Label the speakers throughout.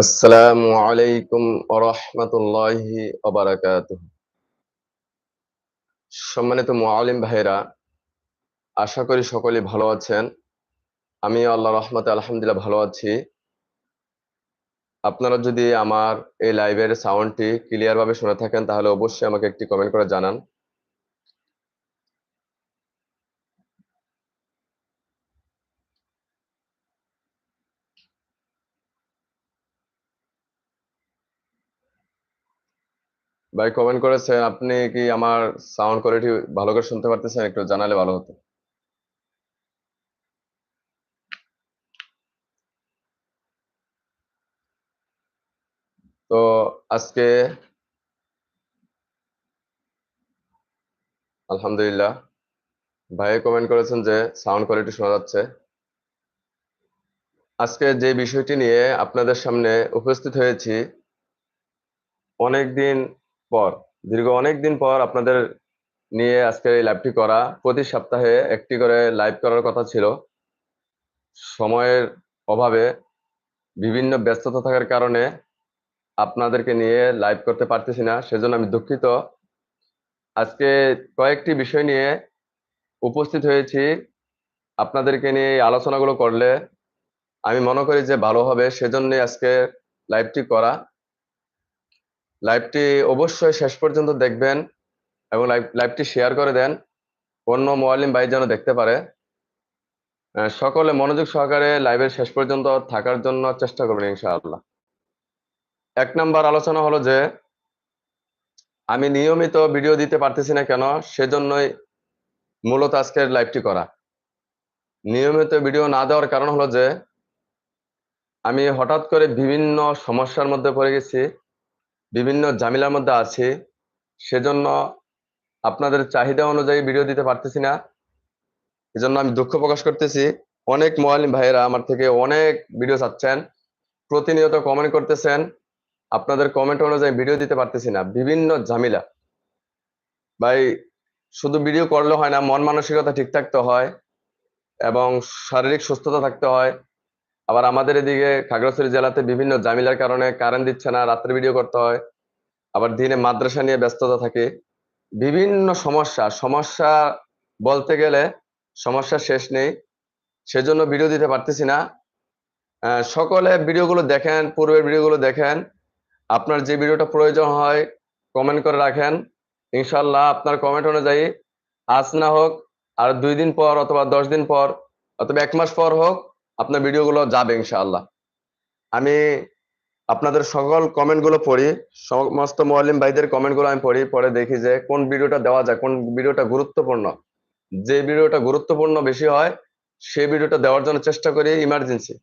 Speaker 1: আসসালামু আলাইকুম রহমতুল্লাহি অবরাকাত সম্মানিত মুআলিম ভাইরা আশা করি সকলে ভালো আছেন। আমি আল্লাহ রহমতে আলহামদুলিল্লাহ ভালো আছি। আপনারা যদি আমার এই লাইভের সাউন্ডটি ক্লিয়ার ভাবে শুনে থাকেন, তাহলে অবশ্যই আমাকে একটি কমেন্ট করে জানান। ভাই কমেন্ট করেছেন, আপনি কি আমার সাউন্ড কোয়ালিটি ভালো করে শুনতে পারতেছেন? একটু জানালে ভালো হতো। তো আজকে আলহামদুলিল্লাহ ভাই কমেন্ট করেছেন যে সাউন্ড কোয়ালিটি শোনা যাচ্ছে। আজকে যে বিষয়টি নিয়ে আপনাদের সামনে উপস্থিত হয়েছি অনেক দিন পর, দীর্ঘ অনেক দিন পর আপনাদের নিয়ে আজকে এই লাইভটি করা। প্রতি সপ্তাহে একটি করে লাইভ করার কথা ছিল। সময়ের অভাবে বিভিন্ন ব্যস্ততা থাকার কারণে আপনাদেরকে নিয়ে লাইভ করতে পারতেছি না, সেজন্য আমি দুঃখিত। আজকে কয়েকটি বিষয় নিয়ে উপস্থিত হয়েছি। আপনাদেরকে নিয়ে আলোচনাগুলো করলে আমি মনে করি যে ভালো হবে সেজন্য আজকে লাইভটি করা। লাইভটি অবশ্যই শেষ পর্যন্ত দেখবেন এবং লাইভ লাইভটি শেয়ার করে দেন। অন্য মোয়ালিম ভাই যেন দেখতে পারে। সকলে মনোযোগ সহকারে লাইভের শেষ পর্যন্ত থাকার জন্য চেষ্টা করবেন ইনশাআল্লাহ। এক নাম্বার আলোচনা হলো যে, আমি নিয়মিত ভিডিও দিতে পারতেছি না কেন? সেজন্যই মূলত আজকের লাইভটি করা। নিয়মিত ভিডিও না দেওয়ার কারণ হলো যে, আমি হঠাৎ করে বিভিন্ন সমস্যার মধ্যে পড়ে গেছি। বিভিন্ন ঝামেলার মধ্যে আছে। সেজন্য আপনাদের চাহিদা অনুযায়ী ভিডিও দিতে পারতেছি না। এজন্য আমি দুঃখ প্রকাশ করতেছি। অনেক মোয়ালিম ভাইয়েরা আমার থেকে অনেক ভিডিও চাচ্ছেন। প্রতিনিয়ত কমেন্ট করতেছেন। আপনাদের কমেন্ট অনুযায়ী ভিডিও দিতে পারতেছি না। বিভিন্ন ঝামেলা। ভাই, শুধু ভিডিও করলে হয় না, মন মানসিকতা ঠিক থাকতে হয় এবং শারীরিক সুস্থতা থাকতে হয়। আবার আমাদের এদিকে খাগড়াছড়ি জেলাতে বিভিন্ন জামিলার কারণে কারেন্ট দিচ্ছে না, রাত্রে ভিডিও করতে হয়, আবার দিনে মাদ্রাসা নিয়ে ব্যস্ততা থাকে। বিভিন্ন সমস্যা সমস্যা বলতে গেলে সমস্যা শেষ নেই, সেজন্য ভিডিও দিতে পারতেছি না। সকলে ভিডিওগুলো দেখেন, পূর্বের ভিডিওগুলো দেখেন। আপনার যে ভিডিওটা প্রয়োজন হয় কমেন্ট করে রাখেন। ইনশাল্লাহ আপনার কমেন্ট অনুযায়ী আজ না হোক, আর দুই দিন পর অথবা দশ দিন পর, অথবা এক মাস পর হোক আপনার ভিডিওগুলো যাবে ইনশাআল্লাহ। আমি আপনাদের সকল কমেন্টগুলো পড়ি, সমস্ত মোয়াল্লিম ভাইদের কমেন্টগুলো আমি পড়ি, পরে দেখি যে কোন ভিডিওটা দেওয়া যায়, কোন ভিডিওটা গুরুত্বপূর্ণ। যে ভিডিওটা গুরুত্বপূর্ণ বেশি হয়, সেই ভিডিওটা দেওয়ার জন্য চেষ্টা করি ইমার্জেন্সি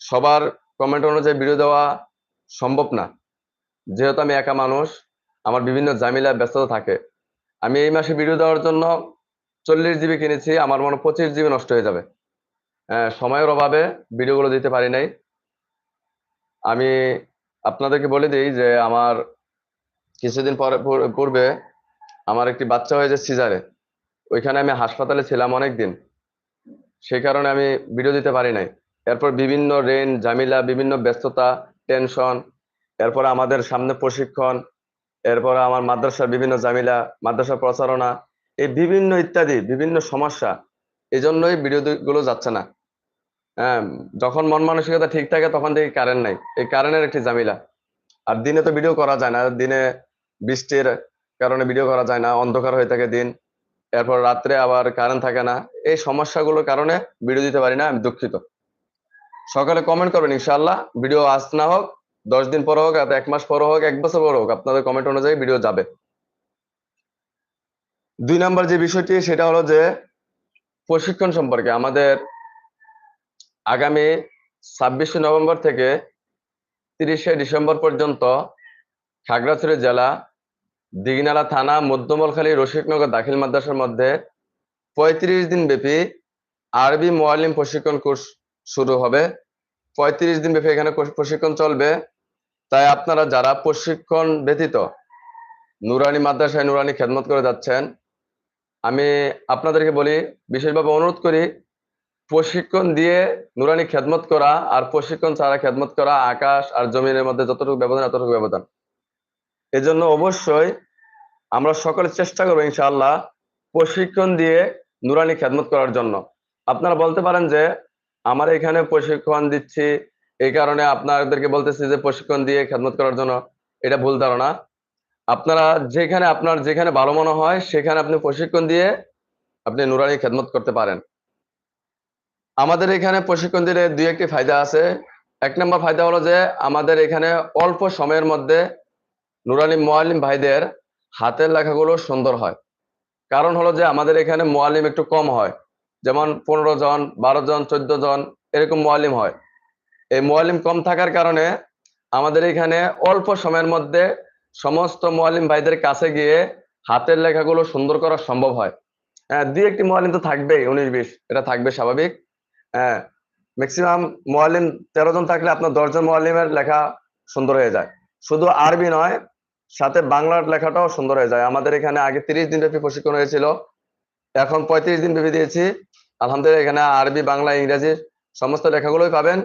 Speaker 1: সবার কমেন্ট অনুযায়ী ভিডিও দেওয়া সম্ভব না। যেহেতু আমি একা মানুষ, আমার বিভিন্ন জামিলা ব্যস্ততা থাকে। আমি এই মাসে ভিডিও দেওয়ার জন্য চল্লিশ জিবি কিনেছি, আমার মনে পঁচিশ জিবি নষ্ট হয়ে যাবে। সময়ের অভাবে ভিডিওগুলো দিতে পারি নাই। আমি আপনাদেরকে বলে দিই যে, আমার কিছুদিন পরে পূর্বে আমার একটি বাচ্চা হয়েছে সিজারে। ওইখানে আমি হাসপাতালে ছিলাম অনেক দিন সেই কারণে আমি ভিডিও দিতে পারি নাই। এরপর বিভিন্ন রেন, ঝামেলা, বিভিন্ন ব্যস্ততা, টেনশন, এরপর আমাদের সামনে প্রশিক্ষণ, এরপর আমার মাদ্রাসার বিভিন্ন জামিলা মাদ্রাসার প্রচারণা, এই বিভিন্ন ইত্যাদি, বিভিন্ন সমস্যা এই জন্যই ভিডিও গুলো যাচ্ছে না। যখন মন মানসিকতা ঠিক থাকে তখন দেখি কারেন্ট নাই। এই কারেন্টের একটি ঝামেলা। আর দিনে তো ভিডিও করা যায় না। দিনে বৃষ্টির কারণে ভিডিও করা যায় না, অন্ধকার হয়ে থাকে দিন। এরপর রাত্রে আবার কারেন্ট থাকে না। এই সমস্যাগুলোর কারণে ভিডিও দিতে পারি না, আমি দুঃখিত। সকালে কমেন্ট করবেন ইনশাআল্লাহ। ভিডিও আজ না হোক, দশ দিন পর হোক, এক মাস পর হোক, এক বছর পর হোক, আপনাদের কমেন্ট অনুযায়ী ভিডিও যাবে। দুই নাম্বার যে বিষয়টি, সেটা হলো যে প্রশিক্ষণ সম্পর্কে আমাদের আগামী ছাব্বিশে নভেম্বর থেকে তিরিশে ডিসেম্বর পর্যন্ত খাগড়াছড়ি জেলা, দিঘিনালা থানা, মধ্যমলখালী রশিকনগর দাখিল মাদ্রাসার মধ্যে পঁয়ত্রিশ দিন ব্যাপী আরবি মোয়ালিম প্রশিক্ষণ কোর্স শুরু হবে। পঁয়ত্রিশ দিন ব্যাপী এখানে প্রশিক্ষণ চলবে। তাই আপনারা যারা প্রশিক্ষণ ব্যতীত নুরানি মাদ্রাসায় নুরানি খেদমত করে যাচ্ছেন, আমি আপনাদেরকে বলি, বিশেষভাবে অনুরোধ করি প্রশিক্ষণ দিয়ে নুরানি খেদমত করা আর প্রশিক্ষণ ছাড়া খেদমত করা আকাশ আর জমিনের মধ্যে যতটুকু ব্যবধান, এতটুকু ব্যবধান। এজন্য অবশ্যই আমরা সকলে চেষ্টা করব ইনশাআল্লাহ প্রশিক্ষণ দিয়ে নুরানি খেদমত করার জন্য। আপনারা বলতে পারেন যে, আমার এখানে প্রশিক্ষণ দিচ্ছি এই কারণে আপনাদেরকে বলতেছি যে প্রশিক্ষণ দিয়ে খেদমত করার জন্য। এটা ভুল ধারণা। আপনারা যেখানে, আপনার যেখানে ভালো মনে হয় সেখানে আপনি প্রশিক্ষণ দিয়ে আপনি নুরানি খেদমত করতে পারেন। আমাদের এখানে প্রশিক্ষণ দিলে দুই একটি ফায়দা আছে। এক নম্বর ফায়দা হলো যে, আমাদের এখানে অল্প সময়ের মধ্যে নুরানি মোয়ালিম ভাইদের হাতের লেখাগুলো সুন্দর হয়। কারণ হলো যে, আমাদের এখানে মোয়ালিম একটু কম হয়। যেমন পনেরো জন, বারো জন, চোদ্দ জন এরকম মোয়ালিম হয়। এই মোয়ালিম কম থাকার কারণে আমাদের এখানে অল্প সময়ের মধ্যে সমস্ত মোয়ালিম ভাইদের কাছে গিয়ে হাতের লেখাগুলো সুন্দর করা সম্ভব হয়। হ্যাঁ দুই একটি মোয়ালিম তো থাকবেই, উনিশ, বিশ, এটা থাকবে স্বাভাবিক। হ্যাঁ ম্যাক্সিমাম মোয়ালিম তেরো জন থাকলে আপনার দশজন মোয়ালিমের লেখা সুন্দর হয়ে যায়। শুধু আরবি নয়, সাথে বাংলার লেখাটাও সুন্দর হয়ে যায়। আমাদের এখানে আগে তিরিশ দিন ব্যাপী প্রশিক্ষণ হয়েছিল, এখন পঁয়ত্রিশ দিন ব্যাপী দিয়েছি। আলহামদুলিল্লাহ, এখানে আরবি, বাংলা, ইংরেজি সমস্ত লেখাগুলোই পাবেন।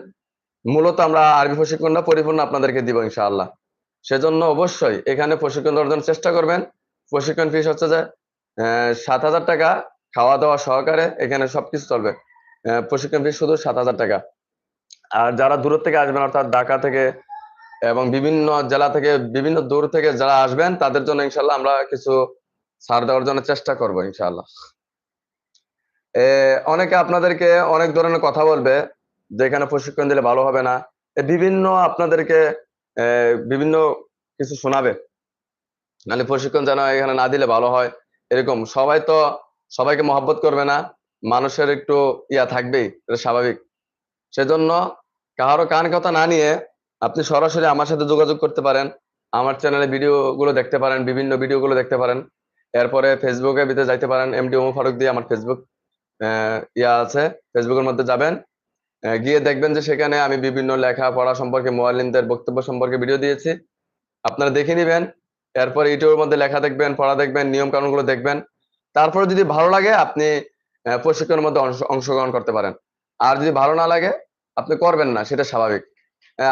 Speaker 1: মূলত আমরা আরবি প্রশিক্ষণটা পরিপূর্ণ আপনাদেরকে দিব ইনশাআল্লাহ। সেজন্য অবশ্যই এখানে প্রশিক্ষণ জন্য চেষ্টা করবেন। প্রশিক্ষণ ফিস হচ্ছে যে সাত হাজার টাকা খাওয়া দাওয়া সহকারে এখানে সবকিছু চলবে। প্রশিক্ষণ ফিস শুধু সাত হাজার টাকা। আর যারা দূর থেকে আসবেন, অর্থাৎ ঢাকা থেকে এবং বিভিন্ন জেলা থেকে, বিভিন্ন দূর থেকে যারা আসবেন, তাদের জন্য ইনশাল্লাহ আমরা কিছু ছাড় দেওয়ার জন্য চেষ্টা করব ইনশাল্লাহ অনেকে আপনাদেরকে অনেক ধরনের কথা বলবে, যে এখানে প্রশিক্ষণ দিলে ভালো হবে না। বিভিন্ন আপনাদেরকে বিভিন্ন কিছু শোনাবে। মানে প্রশিক্ষণ যেন এখানে না দিলে ভালো হয়, এরকম। সবাই তো সবাইকে মহব্বত করবে না। মানুষের একটু ইয়া থাকবেই, এটা স্বাভাবিক। সেজন্য কারও কান কথা না নিয়ে আপনি সরাসরি আমার সাথে যোগাযোগ করতে পারেন, আমার চ্যানেলে ভিডিও গুলো দেখতে পারেন, বিভিন্ন ভিডিও গুলো দেখতে পারেন। এরপরে ফেসবুকে ভিতরে যাইতে পারেন এমডি ওমর ফারুক দিয়ে আমার ফেসবুক ইয়া আছে ফেসবুকের মধ্যে যাবেন। গিয়ে দেখবেন যে সেখানে আমি বিভিন্ন লেখা পড়া সম্পর্কে মোয়াল্লিমদের বক্তব্য সম্পর্কে ভিডিও দিয়েছি। আপনারা দেখে নিবেন, এরপর ইউটিউবের মধ্যে লেখা দেখবেন, পড়া দেখবেন নিয়ম কানুনগুলো দেখবেন। তারপরে যদি ভালো লাগে, আপনি প্রশিক্ষণের মধ্যে অংশগ্রহণ করতে পারেন। আর যদি ভালো না লাগে, আপনি করবেন না, সেটা স্বাভাবিক।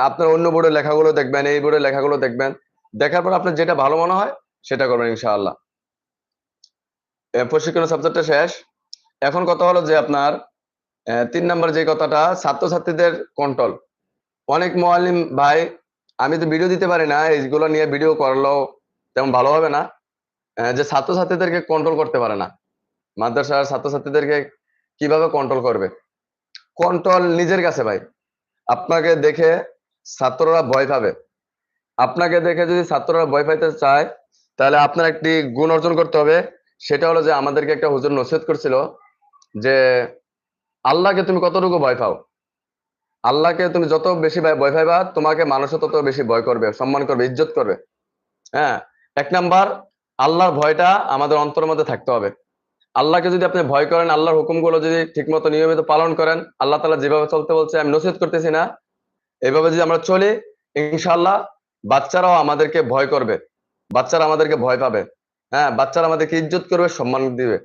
Speaker 1: আপনার অন্য বোর্ডের লেখাগুলো দেখবেন, এই বোর্ডের লেখাগুলো দেখবেন। দেখার পর আপনার যেটা ভালো মনে হয়, সেটা করবেন, ইনশাআল্লাহ। প্রশিক্ষণের সাবজেক্টটা শেষ। এখন কথা হলো যে আপনার তিন নম্বর যে কথাটা, ছাত্রছাত্রীদের কন্ট্রোল অনেক মোয়াল্লিম ভাই, আমি তো ভিডিও দিতে পারি না, এইগুলো নিয়ে ভিডিও করলেও তেমন ভালো হবে না। যে ছাত্রছাত্রীদেরকে কন্ট্রোল করতে পারে না। মাদ্রাসার ছাত্রছাত্রীদেরকে কীভাবে কন্ট্রোল করবে? কন্ট্রোল নিজের কাছে ভাই। আপনাকে দেখে ছাত্ররা ভয় পাবে। আপনাকে দেখে যদি ছাত্ররা ভয় পাইতে চায়, তাহলে আপনার একটি গুণ অর্জন করতে হবে। সেটা হলো যে আমাদেরকে একটা হুজুর নসিহত করছিল যে, আল্লাহকে তুমি কতটুকু ভয় পাও? আল্লাহকে তুমি যত বেশি ভয় পাইবা, তোমাকে মানুষও তত বেশি ভয় করবে, সম্মান করবে, ইজ্জত করবে। হ্যাঁ এক নাম্বার, আল্লাহর ভয়টা আমাদের অন্তরের মধ্যে থাকতে হবে। আল্লাহকে যদি আপনি ভয় করেন, আল্লাহর হুকুমগুলো যদি ঠিকমতো নিয়মিত পালন করেন, আল্লাহ তালা যেভাবে চলতে বলছে, আমি নসিহত করতেছি না। এভাবে যদি আমরা চলি ইনশাল্লাহ বাচ্চারাও আমাদেরকে ভয় করবে। বাচ্চারা আমাদেরকে ভয় পাবে। হ্যাঁ বাচ্চারা আমাদেরকে ইজ্জত করবে, সম্মান দিবে।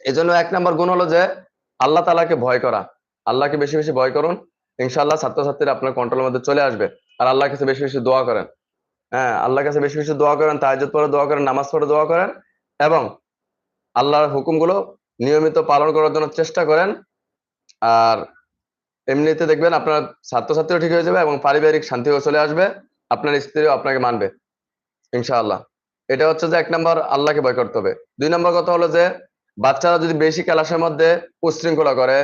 Speaker 1: এই জন্য এক নম্বর গুণ হলো যে, আল্লাহ তালাকে ভয় করা। আল্লাহকে বেশি বেশি ভয় করুন। ইনশাল্লাহ ছাত্রছাত্রীরা আপনার কন্ট্রোলের মধ্যে চলে আসবে। আর আল্লাহর কাছে বেশি বেশি দোয়া করেন। হ্যাঁ আল্লাহর কাছে বেশি বেশি দোয়া করেন, তাহাজ্জুদ পরে দোয়া করেন, নামাজ পড়ে দোয়া করেন এবং আল্লাহর হুকুমগুলো নিয়মিত পালন করার জন্য চেষ্টা করেন। আর এমনিতে দেখবেন আপনার ছাত্রছাত্রীও ঠিক হয়ে যাবে এবং পারিবারিক শান্তিও চলে আসবে। আপনার স্ত্রীও আপনাকে মানবে, ইনশাআল্লাহ। এটা হচ্ছে যে এক নম্বর আল্লাহকে ভয় করতে হবে। দুই নম্বর কথা হলো যে, বাচ্চারা যদি বেশি ক্লাসের মধ্যে উশৃঙ্খলা করে,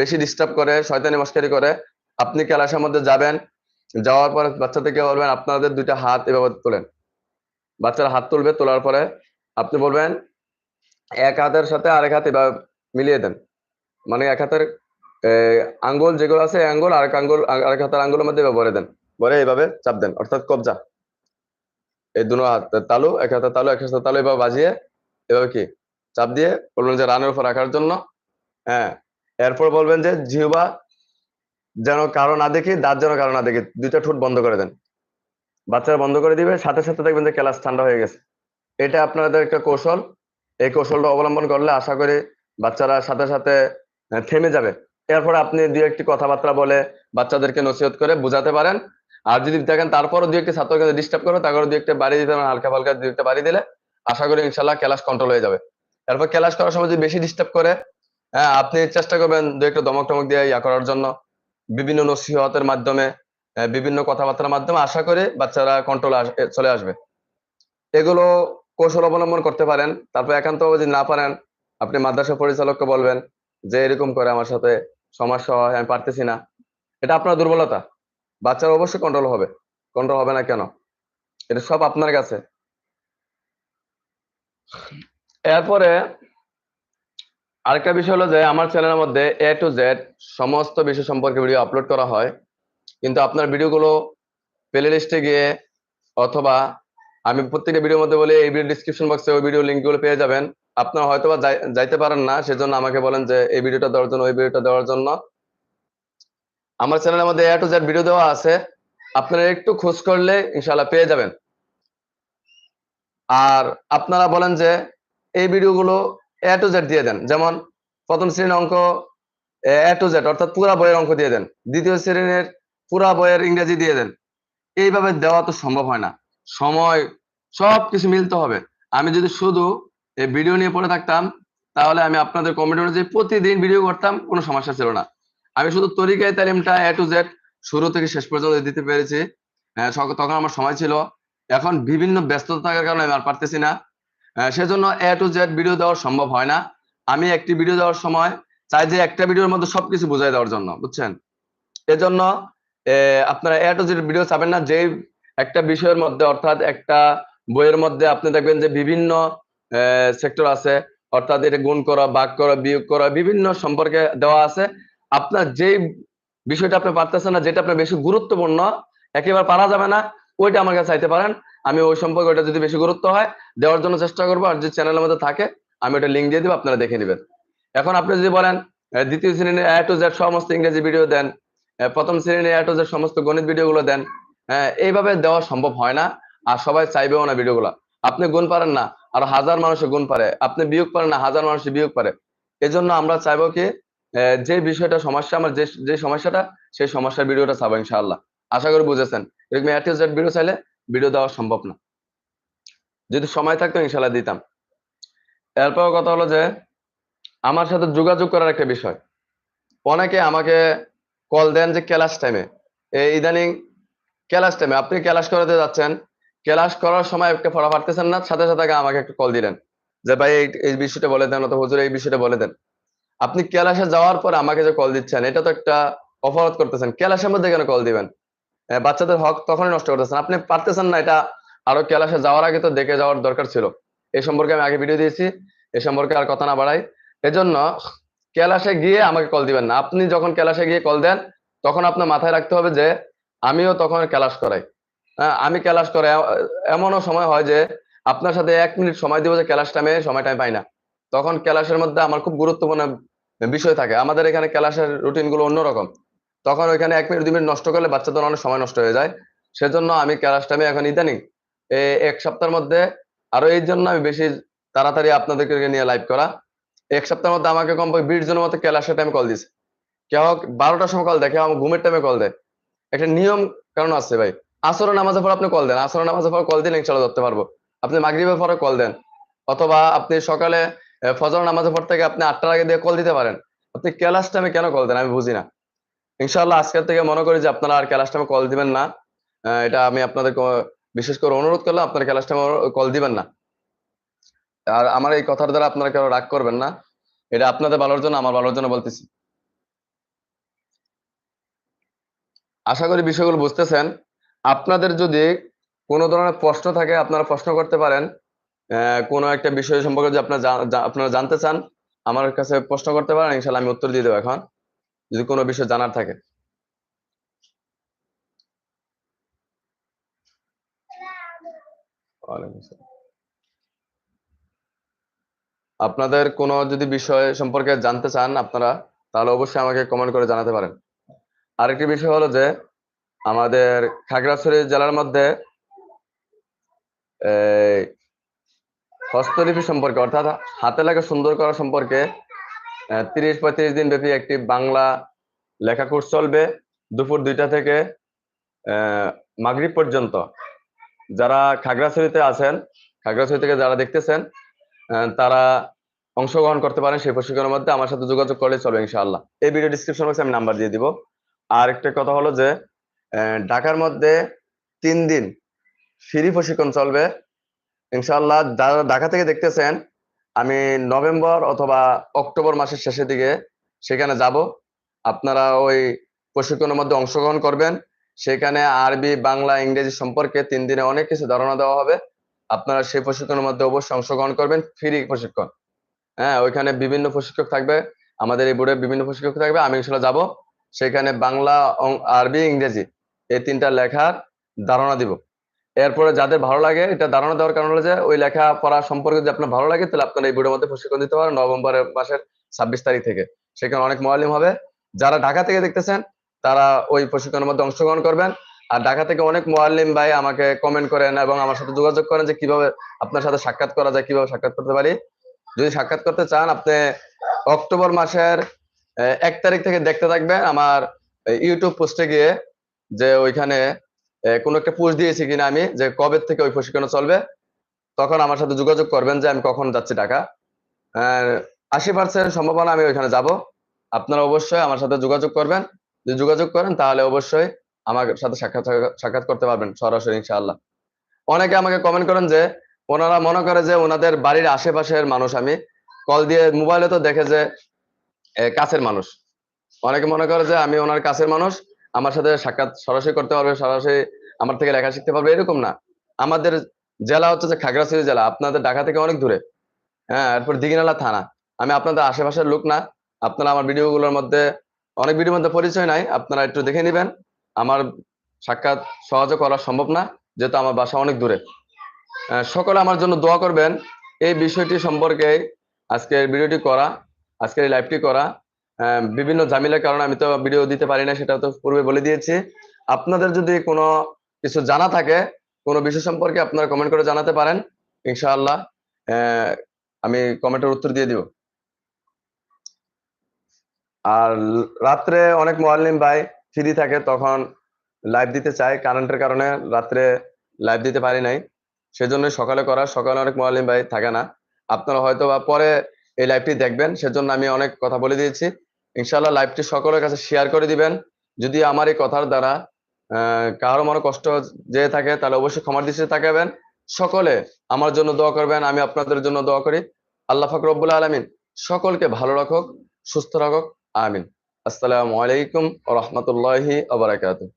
Speaker 1: বেশি ডিস্টার্ব করে, শয়তানি মস্কারি করে, আপনি ক্লাসের মধ্যে যাবেন, যাওয়ার পরে বাচ্চা থেকে বলবেন, আপনাদের দুইটা হাত এভাবে তোলেন। বাচ্চারা হাত তুলবে, তোলার পরে আপনি বলবেন এক হাতের সাথে আরেক হাত এভাবে মিলিয়ে দেন। মানে এক হাতের আঙ্গুল যেগুলো আছে আঙ্গুল, আরেক আঙ্গুল, আরেক হাতের আঙ্গুলের মধ্যে ভরে দেন। ভরে এইভাবে চাপ দেন, অর্থাৎ কবজা। এই দুনো হাত তালু, এক হাতে তালু, এক হাতে তালু এভাবে বাজিয়ে, এভাবে কি? চাপ দিয়ে বলবেন যে রানের উপর রাখার জন্য। হ্যাঁ এরপর বলবেন যে জিহবা যেন কারও না দেখি, দাঁত যেন কারও না দেখি, দুইটা ঠোঁট বন্ধ করে দেন। বাচ্চারা বন্ধ করে দিবে, সাথে সাথে দেখবেন যে ক্লাস ঠান্ডা হয়ে গেছে। এটা আপনাদের একটা কৌশল। এই কৌশলটা অবলম্বন করলে আশা করি বাচ্চারা সাথে সাথে থেমে যাবে। এরপর আপনি দু একটি কথাবার্তা বলে বাচ্চাদেরকে নসিহত করে বোঝাতে পারেন। আর যদি দেখেন তারপরও দু একটি ছাত্রকে ডিস্টার্ব করে তারপরে দু একটা বাড়ি দিতে পারেন, হালকা ফালকা দু একটা বাড়ি দিলে আশা করি ইনশাল্লাহ ক্লাস কন্ট্রোল হয়ে যাবে। এরপর ক্লাস করার সময় যদি বেশি ডিস্টার্ব করে হ্যাঁ আপনি চেষ্টা করবেন দু একটা দমক টমক দিয়ে ইয়া করার জন্য। বিভিন্ন নসিহতের মাধ্যমে বিভিন্ন কথাবার্তার মাধ্যমে আশা করি বাচ্চারা কন্ট্রোল চলে আসবে। এগুলো কৌশল অবলম্বন করতে পারেন, তারপর একান্ত যদি না পারেন, আপনি মাদ্রাসা পরিচালককে বলবেন যে, এরকম করে আমার সাথে সমস্যা হয় আমি পারতেছি না। এটা আপনার দুর্বলতা। বাচ্চার অবশ্যই কন্ট্রোল হবে। কন্ট্রোল হবে না কেন? এটা সব আপনার কাছে। এরপরে আরেকটা বিষয় হলো যে, আমার চ্যানেলের মধ্যে এ টু জেড সমস্ত বিষয় সম্পর্কে ভিডিও আপলোড করা হয়। কিন্তু আপনার ভিডিওগুলো প্লে লিস্টে গিয়ে অথবা আমি প্রত্যেকটা ভিডিওর মধ্যে বলি, এই ভিডিও ডিসক্রিপশন বক্সে ওই ভিডিও লিঙ্কগুলো পেয়ে যাবেন। আপনারা হয়তো বা যাইতে পারেন না, সেজন্য আমাকে বলেন যে এই ভিডিওটা দেওয়ার জন্য, ওই ভিডিওটা দেওয়ার জন্য। আমার চ্যানেলের মধ্যে এ টু জেড ভিডিও দেওয়া আছে। আপনারা একটু খোঁজ করলে ইনশাল্লাহ পেয়ে যাবেন। আর আপনারা বলেন যে এই ভিডিওগুলো এ টু জেড দিয়ে দেন। যেমন প্রথম শ্রেণির অঙ্ক এ টু জেড অর্থাৎ পুরা বইয়ের অঙ্ক দিয়ে দেন। দ্বিতীয় শ্রেণির পুরা বইয়ের ইংরেজি দিয়ে দেন। এইভাবে দেওয়া তো সম্ভব হয় না। সময় সব কিছু মিলতে হবে। আমি যদি শুধু এই ভিডিও নিয়ে পড়ে থাকতাম, তাহলে আমি আপনাদের কমেন্ট অনুযায়ী প্রতিদিন ভিডিও করতাম, কোনো সমস্যা ছিল না। আমি শুধু তরিকায় তালিমটা এ টু জেড শুরু থেকে শেষ পর্যন্ত দিতে পেরেছি। সক- তখন আমার সময় ছিল। এখন বিভিন্ন ব্যস্ততা থাকার কারণে আমি আর পারতেছি না। সেজন্য এ টু জেড ভিডিও দেওয়া সম্ভব হয় না। আমি একটি ভিডিও দেওয়ার সময় চাই যে একটা ভিডিওর মধ্যে সবকিছু বোঝাই দেওয়ার জন্য, বুঝছেন? এজন্য আপনারা এ টু জেড ভিডিও চাবেন না। যে একটা বিষয়ের মধ্যে অর্থাৎ একটা বইয়ের মধ্যে আপনি দেখবেন যে বিভিন্ন সেক্টর আছে। অর্থাৎ এটা গুণ করা, ভাগ করা, বিয়োগ করা, বিভিন্ন সম্পর্কে দেওয়া আছে। আপনার যেই বিষয়টা আপনি পারতেছেন না, যেটা আপনার বেশি গুরুত্বপূর্ণ, একেবারে পারা যাবে না, ওইটা আমার কাছে চাইতে পারেন। আমি ওই সম্পর্কে ওটা যদি বেশি গুরুত্ব হয়, দেওয়ার জন্য চেষ্টা করব। আর যে চ্যানেলের মধ্যে থাকে, আমি ওটা লিঙ্ক দিয়ে দিব, আপনারা দেখে নেবেন। এখন আপনি যদি বলেন দ্বিতীয় শ্রেণির এ টু জেড সমস্ত ইংরেজি ভিডিও দেন প্রথম শ্রেণির এ টু জেড সমস্ত গণিত ভিডিওগুলো দেন হ্যাঁ এইভাবে দেওয়া সম্ভব হয় না। আর সবাই চাইবেও না ভিডিওগুলো আপনি গুণ পারেন না, আর হাজার মানুষে গুণ পারে। আপনি বিয়োগ পারেন না, হাজার মানুষে বিয়োগ পারে। এজন্য আমরা চাইব কি যে বিষয়টা সমস্যা, আমার যে যে সমস্যাটা, সেই সমস্যার ভিডিওটা চাবো ইনশাআল্লাহ। আশা করি বুঝেছেন। এরকম ভিডিও চাইলে ভিডিও দেওয়া সম্ভব না। যদি সময় থাকতো, ইনশাআল্লাহ দিতাম। এরপর কথা হলো যে, আমার সাথে যোগাযোগ করার একটা বিষয়। অনেকে আমাকে কল দেন যে ক্লাস টাইমে এই ইদানিং ক্লাস টাইমে আপনি ক্লাস করাতে যাচ্ছেন ক্লাস করার সময় একটা পড়া পারতেছেন না, সাথে সাথে আমাকে একটা কল দিলেন। যে ভাই, এই বিষয়টা বলে দেন অথবা হুজুর এই বিষয়টা বলে দেন। আপনি ক্লাসে যাওয়ার পর আমাকে যে কল দিচ্ছেন, এটা তো একটা অপরাধ করতেছেন। ক্লাসের মধ্যে কেন কল দিবেন? বাচ্চাদের হক তখনই নষ্ট করতেছেন। আপনি পারতেছেন না এটা আরও ক্লাসে যাওয়ার আগে তো দেখে যাওয়ার দরকার ছিল। এই সম্পর্কে আমি আগে ভিডিও দিয়েছি। এ সম্পর্কে আর কথা না বাড়াই। এজন্য ক্লাসে গিয়ে আমাকে কল দিবেন না। আপনি যখন ক্লাসে গিয়ে কল দেন, তখন আপনার মাথায় রাখতে হবে যে আমিও তখন ক্লাস করাই। আমি ক্লাস করে এমনও সময় হয় যে আপনার সাথে এক মিনিট সময় দিব যে ক্লাস টাইমে সময়টা আমি পাই না। তখন ক্লাসের মধ্যে আমার খুব গুরুত্বপূর্ণ বিষয় থাকে। আমাদের এখানে ক্লাসের রুটিনগুলো অন্যরকম। তখন ওইখানে এক মিনিট, দুই মিনিট নষ্ট করলে বাচ্চাদের অনেক সময় নষ্ট হয়ে যায়। সেজন্য আমি ক্লাস টাইমে এখন ইদানিং এক সপ্তাহের মধ্যে আরও এই জন্য আমি বেশি তাড়াতাড়ি আপনাদেরকে নিয়ে লাইভ করা। এক সপ্তাহের মধ্যে আমাকে কমপক্ষে বিশ জনের মতো ক্লাসের টাইমে কল দিছে। কেউ বারোটার সময় কল দেয়, কেউ আমার ঘুমের টাইমে কল দেয়। একটা নিয়ম কারণ আছে ভাই। আসর নামাজের পর আপনি কল দেন। আসর নামাজের পর কল দিলে ইনশাল্লাহ ধরতে পারব। আপনি মাগরিবের পরে কল দেন। অথবা আপনি সকালে ফজর নামাজের পর থেকে আপনি আটটার আগে দিয়ে কল দিতে পারেন। আপনি ক্লাস টাইমে কেন কল দেন? আমি বুঝি না। ইনশাল্লাহ আজকের থেকে মনে করি যে আপনারা আর ক্লাস টাইমে কল দিবেন না। এটা আমি আপনাদের বিশেষ করে অনুরোধ করলাম, আপনারা ক্লাস টাইমে কল দিবেন না। আর আমার এই কথার দ্বারা আপনারা কেউ রাগ করবেন না। এটা আপনাদের ভালোর জন্য, আমার ভালোর জন্য বলতেছি। আশা করি বিষয়গুলো বুঝতেছেন। আপনাদের যদি কোনো ধরনের প্রশ্ন থাকে, আপনারা প্রশ্ন করতে পারেন। কোনো একটা বিষয় সম্পর্কে যদি আপনারা আপনারা জানতে চান, আমার কাছে প্রশ্ন করতে পারেন ইনশাল্লাহ আমি উত্তর দিয়ে দেবো এখন, যদি কোনো বিষয় জানার থাকে। আপনাদের কোনো যদি বিষয় সম্পর্কে জানতে চান আপনারা, তাহলে অবশ্যই আমাকে কমেন্ট করে জানাতে পারেন। আরেকটি বিষয় হলো যে আমাদের খাগড়াছড়ি জেলার মধ্যে হস্তলিপি সম্পর্কে অর্থাৎ হাতে লেখা সুন্দর করা সম্পর্কে তিরিশ পঁয়ত্রিশ দিন ব্যাপী একটি বাংলা লেখা কোর্স চলবে দুপুর দুইটা থেকে মাগরিব পর্যন্ত। যারা খাগড়াছড়িতে আছেন, খাগড়াছড়ি থেকে যারা দেখতেছেন তারা অংশগ্রহণ করতে পারেন সেই প্রশিক্ষণের মধ্যে। আমার সাথে যোগাযোগ করলে চলবে ইনশাআল্লাহ। এই ভিডিও ডিসক্রিপশন বক্সে আমি নাম্বার দিয়ে দিব। আর একটা কথা হলো যে ঢাকার মধ্যে তিন দিন ফ্রি প্রশিক্ষণ চলবে। ইনশাল্লাহ যারা ঢাকা থেকে দেখতেছেন, আমি নভেম্বর অথবা অক্টোবর মাসের শেষের দিকে সেখানে যাব। আপনারা ওই প্রশিক্ষণের মধ্যে অংশগ্রহণ করবেন। সেখানে আরবি, বাংলা, ইংরেজি সম্পর্কে তিন দিনে অনেক কিছু ধারণা দেওয়া হবে। আপনারা সেই প্রশিক্ষণের মধ্যে অবশ্যই অংশগ্রহণ করবেন ফ্রি প্রশিক্ষণ। হ্যাঁ ওইখানে বিভিন্ন প্রশিক্ষক থাকবে, আমাদের এই বোর্ডে বিভিন্ন প্রশিক্ষক থাকবে, আমি ইনশাল্লাহ যাব। সেখানে বাংলা আরবি, ইংরেজি এই তিনটা লেখার ধারণা দিব। এরপরে যাদের ভালো লাগে, এটা ধারণা দেওয়ার কারণ হলো যে, ওই লেখা পড়া সম্পর্কে যদি আপনার ভালো লাগে, তাহলে আপনারা এই বোর্ডের মধ্যে প্রশিক্ষণ দিতে পারেন নভেম্বরের মাসের ছাব্বিশ তারিখ থেকে। সেখানে অনেক মোয়ালিম হবে। যারা ঢাকা থেকে দেখতেছেন, তারা ওই প্রশিক্ষণের মধ্যে অংশগ্রহণ করবেন। আর ঢাকা থেকে অনেক মোয়াল্লিম ভাই আমাকে কমেন্ট করেন এবং আমার সাথে যোগাযোগ করেন যে, কীভাবে আপনার সাথে সাক্ষাৎ করা যায়, কীভাবে সাক্ষাৎ করতে পারি। যদি সাক্ষাৎ করতে চান, আপনি অক্টোবর মাসের এক তারিখ থেকে দেখতে থাকবেন আমার ইউটিউব পোস্টে গিয়ে যে ওইখানে কোনো একটা পোস্ট দিয়েছি কিনা আমি, যে কবে থেকে ওই প্রশিক্ষণ চলবে, তখন আমার সাথে যোগাযোগ করবেন যে আমি কখন যাচ্ছি ঢাকা। আশি পার্সেন্ট সম্ভাবনা আমি ওইখানে যাব। আপনারা অবশ্যই আমার সাথে যোগাযোগ করবেন। যদি যোগাযোগ করেন, তাহলে অবশ্যই আমার সাথে সাক্ষাৎ সাক্ষাৎ করতে পারবেন সরাসরি, ইনশাআল্লাহ। অনেকে আমাকে কমেন্ট করেন যে, ওনারা মনে করে যে ওনাদের বাড়ির আশেপাশের মানুষ আমি। কল দিয়ে মোবাইলে তো দেখে যে কাছের মানুষ। অনেকে মনে করে যে আমি ওনার কাছের মানুষ। আমার সাথে সাক্ষাৎ সরাসরি করতে পারবে সরাসরি আমার থেকে লেখা শিখতে পারবে এরকম না। আমাদের জেলা হচ্ছে যে খাগড়াছড়ি জেলা আপনাদের ঢাকা থেকে অনেক দূরে। হ্যাঁ এরপর দিঘিনালা থানা। আমি আপনাদের আশেপাশের লোক না। আপনারা আমার ভিডিওগুলোর মধ্যে অনেক ভিডিওর মধ্যে পরিচয় নাই আপনারা একটু দেখে নেবেন। আমার সাক্ষাৎ সহজে করা সম্ভব না যেহেতু আমার বাসা অনেক দূরে। আহ, সকলে আমার জন্য দোয়া করবেন। এই বিষয়টি সম্পর্কে আজকের ভিডিওটি করা আজকের এই লাইভটি করা। বিভিন্ন ঝামেলার কারণে আমি তো ভিডিও দিতে পারি না সেটা তো পূর্বে বলে দিয়েছি। আপনাদের যদি কোনো কিছু জানা থাকে, কোনো বিষয় সম্পর্কে আপনারা কমেন্ট করে জানাতে পারেন, ইনশাআল্লাহ। আমি কমেন্টের উত্তর দিয়ে দিব। আর রাত্রে অনেক মোয়াল্লিম ভাই ফ্রি থাকে, তখন লাইভ দিতে চাই কারেন্টের কারণে রাত্রে লাইভ দিতে পারি নাই। সেজন্য সকালে করা, সকালে অনেক মোয়াল্লিম ভাই থাকে না। আপনারা হয়তো বা পরে এই লাইভটি দেখবেন, সেজন্য আমি অনেক কথা বলে দিয়েছি। ইনশাআল্লাহ লাইভটি সকলের কাছে শেয়ার করে দিবেন। যদি আমার এই কথার দ্বারা কারও মনে কষ্ট যে থাকে, তাহলে অবশ্যই ক্ষমার দৃষ্টিতে থাকাবেন সকলে আমার জন্য দোয়া করবেন, আমি আপনাদের জন্য দোয়া করি। আল্লাহ ফাকর রব্বুল আলমিন সকলকে ভালো রাখুক, সুস্থ রাখুক, আমিন। আসসালামু আলাইকুম রহমতুল্লাহি আবরাকাতুহ